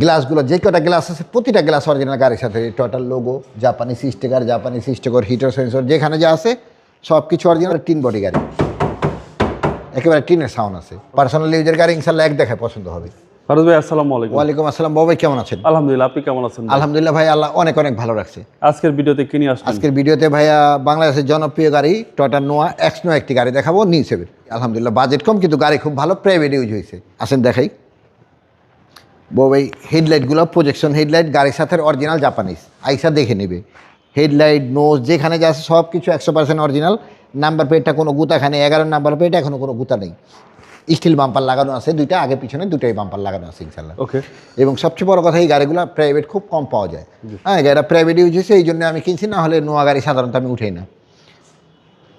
গ্লাসগুলো যে কটা গ্লাস আছে প্রতিটা গ্লাস অরিজিনাল গাড়ির সাথে টোটাল লোগো জাপানি স্টিকার জাপানি স্টিকার হিটার সেন্সর যেখানে যা আছে সব কিছু অরিজিনাল টিন বডি গাড়ি। একেবারে টিনের সাউন্ড আছে। পার্সোনাল ইউজের গাড়ি ইনশাল্লাহ এক দেখায় পছন্দ হবে। ফারুজ ভাই আসসালামু আলাইকুম। ওয়ালাইকুম আসসালাম বাবু ভাই কেমন আছেন? আলহামদুলিল্লাহ আপনি কেমন আছেন? আলহামদুলিল্লাহ ভাই আল্লাহ অনেক অনেক ভালো রাখছে। আজকের ভিডিওতে কি নিয়ে আসলেন আজকের ভিডিওতে ভাইয়া বাংলাদেশের জনপ্রিয় গাড়ি টয়টা নোয়া এক্স নো একটি গাড়ি দেখাবো নিউ সেভেন আলহামদুলিল্লাহ বাজেট কম কিন্তু গাড়ি খুব ভালো প্রাইভেট ইউজ হয়েছে। আসেন দেখাই। বউ এই হেডলাইটগুলো প্রজেকশন হেডলাইট গাড়ির সাথে অরিজিনাল জাপানিজ আইসা দেখে নেবে। হেডলাইট নোজ যেখানে যা সব কিছু একশো পার্সেন্ট অরিজিনাল নাম্বার প্লেটটা কোনো গুতাখানে এগারো নাম্বার প্লেট এখনও কোনো গুতা নেই। স্টিল বাম্পার লাগানো আছে দুইটা আগে পিছনে দুটাই বাম্পার লাগানো আছে ইনশাল্লাহ ওকে এবং সবচেয়ে বড় কথা এই গাড়িগুলো প্রাইভেট খুব কম পাওয়া যায়। হ্যাঁ গাড়িটা প্রাইভেট ইউজ হয়েছে এই জন্য আমি কিনছি না হলে নোয়া গাড়ি সাধারণত আমি উঠেই না।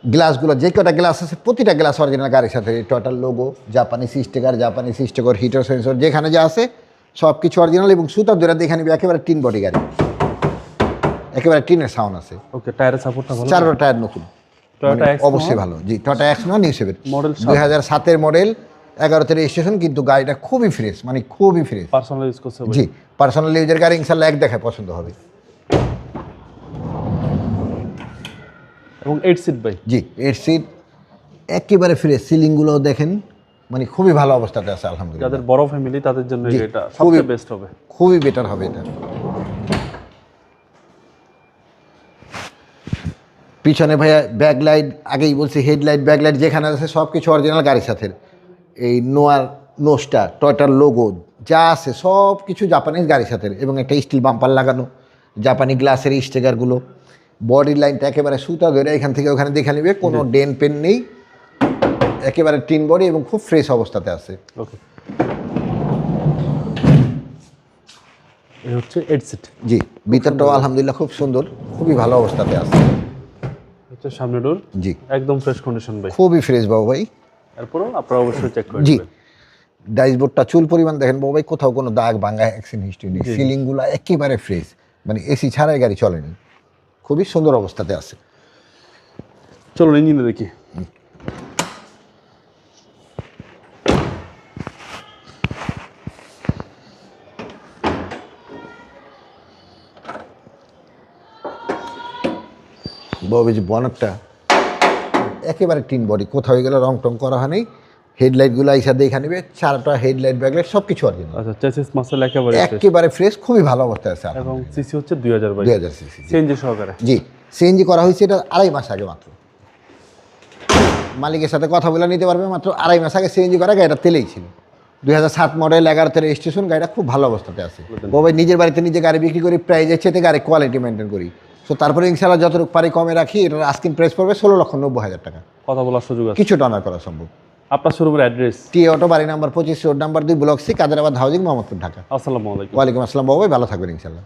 গ্লাসগুলো যে কটা গ্লাস আছে প্রতিটা গ্লাস অরিজিনাল গাড়ির সাথে টোটাল লোগো জাপানি স্টিকার জাপানি স্টিকার হিটার সেন্সর যেখানে যা আছে সব কিছু অরিজিনাল এবং সুতার দূরে দেখে নিবি একেবারে টিন বডি গাড়ি। একেবারে টিনের সাউন্ড আছে। ওকে টায়ারের সাপোর্টটা ভালো? চারটা টায়ার নতুন। টয়োটা মানে এক্স অবশ্যই ভালো। জি টটা এক্স নয় নিউ সেভেন মডেল দুই হাজার সাতের মডেল এগারোতে রেজিস্ট্রেশন কিন্তু গাড়িটা খুবই ফ্রেশ মানে খুবই ফ্রেশ পার্সোনাল ইউজ ভাই। জি পার্সোনাল ইউজের গাড়ি ইনশাল্লাহ এক দেখায় পছন্দ হবে। এবং এইট সিট ভাই। জি এর সিট একেবারে ফ্রেশ সিলিংগুলো দেখেন। মানে খুবই ভালো অবস্থাতে আছে আলহামদুলিল্লাহ। যাদের বড় ফ্যামিলি তাদের জন্য এটা খুবই- সবচেয়ে বেস্ট হবে। খুবই বেটার হবে এটা। পিছনে ভাইয়া ব্যাক লাইট আগেই বলছি হেডলাইট ব্যাক লাইট যেখানে আছে সব কিছু অরিজিনাল গাড়ির সাথে এই নোয়ার নোস্টা টয়টার লোগো যা আছে সব কিছু জাপানিজ গাড়ির সাথে এবং একটা স্টিল বাম্পার লাগানো জাপানি গ্লাসের স্টিকারগুলো বডি লাইনটা একেবারে সুতা ধরে এখান থেকে ওখানে দেখে নেবে কোনো ডেন পেন নেই। একেবারে টিন বডি এবং খুব ফ্রেশ অবস্থাতে আছে। ওকে হচ্ছে এইট সিট জি ভিতরটাও আলহামদুলিল্লাহ খুব সুন্দর খুবই ভালো অবস্থাতে আছে। হচ্ছে সামনে ডোর জি। একদম ফ্রেশ কন্ডিশন ভাই। খুবই ফ্রেশ বাবু ভাই। এরপরও আপনারা অবশ্যই চেক করে জি। ডাইসবোর্ডটা চুল পরিমাণ দেখেন বাবু ভাই কোথাও কোনো দাগ ভাঙ্গা অ্যাক্সিডেন্ট হিস্ট্রি নেই। সিলিংগুলো একেবারে ফ্রেশ মানে এসি ছাড়াই গাড়ি চলেনি। খুবই সুন্দর অবস্থাতে আছে। চলো ইঞ্জিনে দেখি। বাবু যে বনারটা একেবারে টিন বডি কোথাও গেলে রং টং করা হয় নাই হেডলাইটগুলো আইসা দেখে নেবে চারটা হেডলাইট ব্যাকলাইট সব কিছু অরিজিনাল আচ্ছা চেসিস মাসেল একেবারে একেবারে ফ্রেশ খুবই ভালো অবস্থায় আছে এবং সিসি হচ্ছে দুই হাজার ভাই দুই হাজার সিসি সিএনজি সহকারে। জি সিএনজি করা হয়েছে এটা আড়াই মাস আগে মাত্র। মালিকের সাথে কথা বলে নিতে পারবে মাত্র আড়াই মাস আগে সিএনজি করা গাড়িটা তেলেই ছিল। দুই হাজার সাত মডেল এগারোতে রেজিস্ট্রেশন গাড়িটা খুব ভালো অবস্থাতে আছে। বাবাই নিজের বাড়িতে নিজে গাড়ি বিক্রি করি প্রাইজের চেয়ে গাড়ি কোয়ালিটি মেনটেন করি। সো তারপরে ইনশাল্লাহ যতটুকু পারি কমে রাখি এটার আস্কিং প্রাইস পড়বে ষোলো লক্ষ নব্বই হাজার টাকা। কথা বলার সুযোগ আছে। কিছু টানা করা সম্ভব। আপনার শোরুমের অ্যাড্রেস টি অটো বাড়ি নাম্বার পঁচিশ রোড নাম্বার দুই block C Kaderabad housing Mohammadpur Dhaka. আসসালামু আলাইকুম। ওয়ালাইকুম আসসালাম বাবাই ভালো থাকবেন ইনশাল্লাহ